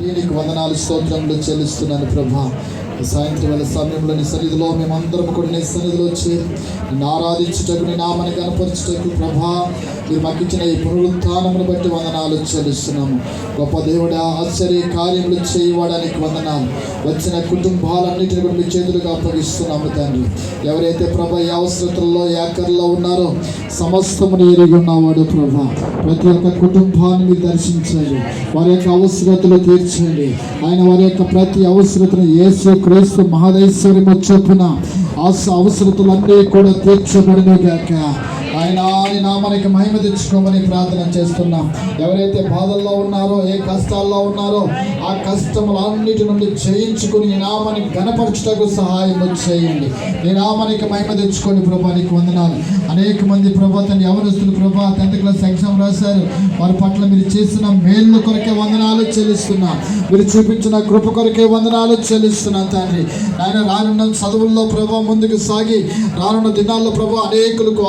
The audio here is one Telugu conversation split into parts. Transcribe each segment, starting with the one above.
నీకు వందనాలు స్తోత్రములు చెల్లిస్తున్నాను ప్రభా. సాయంత్రం వేళ సమయంలో నీ సన్నిధిలో మేమందరం కూడా నీ సన్నిధిలో వచ్చి నిన్ను ఆరాధించుటకు నీ నామని కనపరచుటకు ప్రభా మీరు మాకు ఇచ్చిన ఈ పునరుత్నమును బట్టి వందనాలు చెల్లిస్తున్నాము. గొప్ప దేవుడ ఆశ్చర్య కార్యములు చేయవాడానికి వందనాలు. వచ్చిన కుటుంబాలన్నిటిని కూడా మీ చేతులుగా అప్పగిస్తున్నాము తండ్రి. ఎవరైతే ప్రభ ఈ అవసరతల్లో ఏకర్లో ఉన్నారో సమస్తమును ఎరిగి ఉన్నవాడు ప్రభా. ప్రతి ఒక్క కుటుంబాన్ని మీరు దర్శించండి. వారి యొక్క అవసరతలు తీర్చండి. ఆయన వారి యొక్క ప్రతి అవసరతను యేసు క్రీస్తు మహాదేశ్వరి చొప్పున అవసరతలన్నీ కూడా తీర్చబడిన గాక ఆయన నీ నామానికి మహిమ తెచ్చుకోమని ప్రార్థన చేస్తున్నాం. ఎవరైతే బాధల్లో ఉన్నారో ఏ కష్టాల్లో ఉన్నారో ఆ కష్టములన్నిటి నుండి జయించుకుని నీ నామాన్ని గణపరచుటకు సహాయం చేయండి. నీ నామానికి మహిమ తెచ్చుకొని ప్రభా నీకు వందనాలు. అనేక మంది ప్రభా తన ఎవరిస్తున్న ప్రభా టెన్త్ క్లాస్ ఎగ్జామ్ రాశారు. వారి పట్ల మీరు చేసిన మేలు కొరకే వందనాలు చెల్లిస్తున్నా. మీరు చూపించిన కృప కొరకే వందనాలు చెల్లిస్తున్నా తండ్రి. ఆయన రానున్న చదువుల్లో ప్రభా ముందుకు సాగి రానున్న దినాల్లో ప్రభా అనేకులకు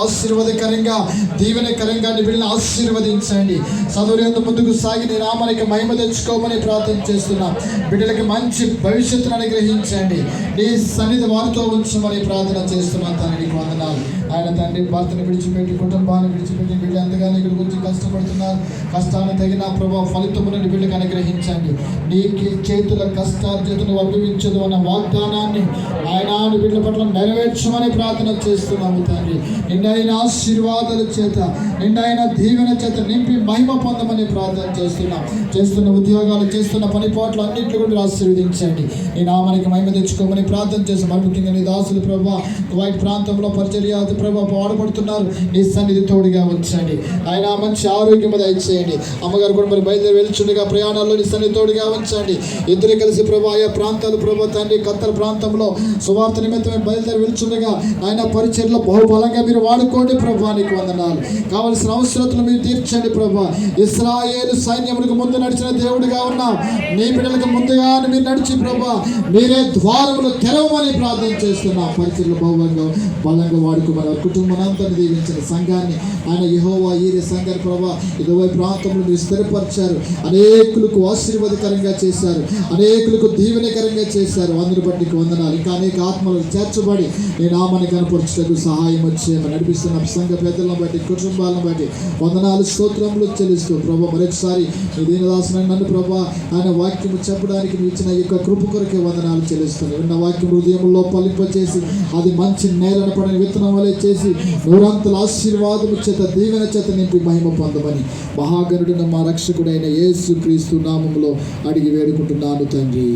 ఆశీర్వాదకరంగా దీవెనకరంగా నీ ఆశీర్వదించండి. చదువులు ముందుకు సాగి నీ నామానికి మహిమ తెచ్చుకోమని ప్రార్థన చేస్తున్నా. బిడ్డలకి మంచి భవిష్యత్తును అనుగ్రహించండి. నీ సన్నిధి వారితో ఉంచమని ప్రార్థన చేస్తున్నాను తండ్రి నీకు వందనాలు. ఆయన తండ్రి భర్తను విడిచిపెట్టి కుటుంబాన్ని విడిచిపెట్టి బిడ్డ ఎంతగానో ఇక్కడ గురించి కష్టపడుతున్నారు. కష్టాన్ని తగిన ప్రభావ ఫలితమును నీ బిడ్డకు అనుగ్రహించండి. నీ చేతుల కష్టార్జితను అనుభవించదు అన్న వాగ్దానాన్ని ఆయన వీళ్ళ బిడ్డల పట్ల నెరవేర్చమని ప్రార్థన చేస్తున్నాము తండ్రి. నిండైన ఆశీర్వాదాల చేత నిండైన దీవెన చేత నింపి మహిమ పొందమని ప్రార్థన చేస్తున్నాం. చేస్తున్న ఉద్యోగాలు చేస్తున్న పని పాటలు అన్నింటిలో కూడా ఆశీర్వదించండి. నీ నామానికి మహిమ తెచ్చుకోమని ప్రార్థన చేస్తాం ముఖ్యంగా నీ దాసులు ప్రభా వైట్ ప్రాంతంలో పరిచర్య ప్రభా వాడబడుతున్నారు నీ సన్నిధి తోడుగా ఉంచండి. ఆయన మంచి ఆరోగ్యం దయచేయండి. అమ్మగారు కూడా మరి బయలుదేరి వెళ్తుండగా ప్రయాణాల్లో నీ సన్నిధి తోడుగా ఉంచండి. ఇద్దరు కలిసి ప్రభా ఆయా ప్రాంతాలు ప్రభా తండ్రి కత్తల ప్రాంతంలో సువార్త నిమిత్తమే బయలుదేరి వెళ్తుండగా ఆయన పరిచర్లో బహుబలంగా మీరు వాడుకోండి ప్రభా. నామానికి వందనాలు. కావలసిన అవసరతలు మీరు తీర్చండి ప్రభా. ఇస్రాయేలు సైన్యములకు ముందు నడిచిన దేవుడిగా ఉన్నాం. నీ బిడ్డలకు ముందుగా మీరు నడిచి ప్రభా. మీరే ద్వారములు తెరవమని ప్రార్థన చేస్తున్నాం. పరిస్థితులు బహుబలంగా బలంగా వాడుకోమని కుటుంబం కుటుంబానంతా దీవించిన సంఘాన్ని ఆయన యహోవా ఈరే సంఘాన్ని ప్రభా ఇరవై ప్రాంతంలో మీరు స్థిరపరిచారు. అనేకులకు ఆశీర్వాదకరంగా చేశారు. అనేకులకు దీవెనకరంగా చేశారు. అందరి బట్టికి వందనాలు. ఇంకా అనేక ఆత్మలు చేర్చబడి నేను ఆమెను కనపరచుటకు సహాయం వచ్చేయమని నడిపిస్తున్న. సంఘ పెద్దలను బట్టి కుటుంబాలను బట్టి వందనాలు స్తోత్రములు చెల్లిస్తూ ప్రభా మరొకసారి నీ దీనదాసన నన్ను ప్రభా ఆయన వాక్యము చెప్పడానికి ఇచ్చిన యొక్క కృప కొరకే వందనాలు చెల్లిస్తాను విన్న వాక్యం హృదయంలో పలింపచేసి అది మంచి నేలన పడిన విత్తనం వలె చేసి నూరంతల ఆశీర్వాదము చేత దీవెన చేత నింపి మహిమ పొందమని మహాగరుడిన మా రక్షకుడైన యేసు క్రీస్తు నామములో అడిగి వేడుకుంటున్నాను తండ్రి.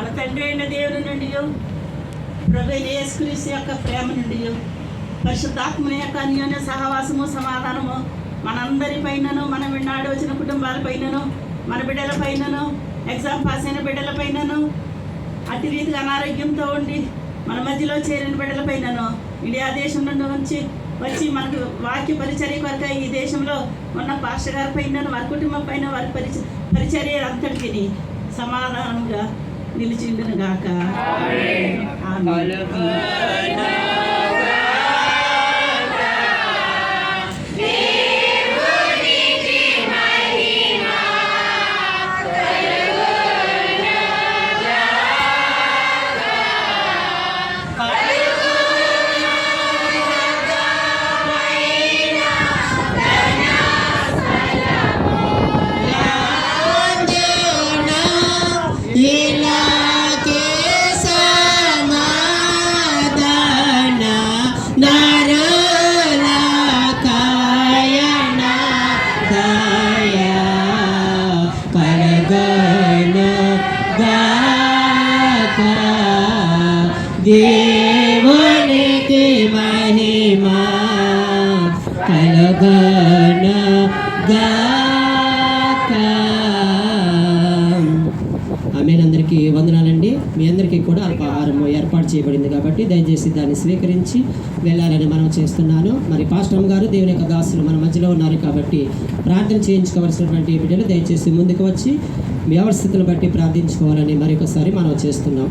మన తండ్రి అయిన దేవుని నుండి ప్రభు యేసుక్రీస్తు యొక్క ప్రేమ నుండి పరిశుద్ధాత్మని యొక్క అన్యోన్య సహవాసము సమాధానము మనందరి పైనను మనం విన్నాడు వచ్చిన కుటుంబాల పైనను మన బిడ్డల పైనను ఎగ్జామ్ పాస్ అయిన బిడ్డల పైనను అతి రీతిగా అనారోగ్యంతో ఉండి మన మధ్యలో చేరిన బిడ్డల పైనను ఇండియా దేశం నుండి వచ్చి వచ్చి మనకు వాక్య పరిచర్య కొరక ఈ దేశంలో ఉన్న పాస్టర్ గారి పైన వారి కుటుంబం పైన వారి పరిచ పరిచర్య అంతటికి సమాధానంగా నిలిచిండును గాక. ఆమె దేవునికి మహిమా కలగన గాక వందనాలండి. మీ అందరికీ కూడా అల్పాహారం ఏర్పాటు చేయబడింది కాబట్టి దయచేసి దాన్ని స్వీకరించి వెళ్ళాలని మనం చేస్తున్నాను. మరి పాస్టమ్ గారు దేవుని యొక్క దాసులు మన మధ్యలో ఉన్నారు కాబట్టి ప్రార్థన చేయించుకోవాల్సినటువంటి బిడ్డలు దయచేసి ముందుకు వచ్చి వ్యవస్థితులను బట్టి ప్రార్థించుకోవాలని మరొకసారి మనం చేస్తున్నాం.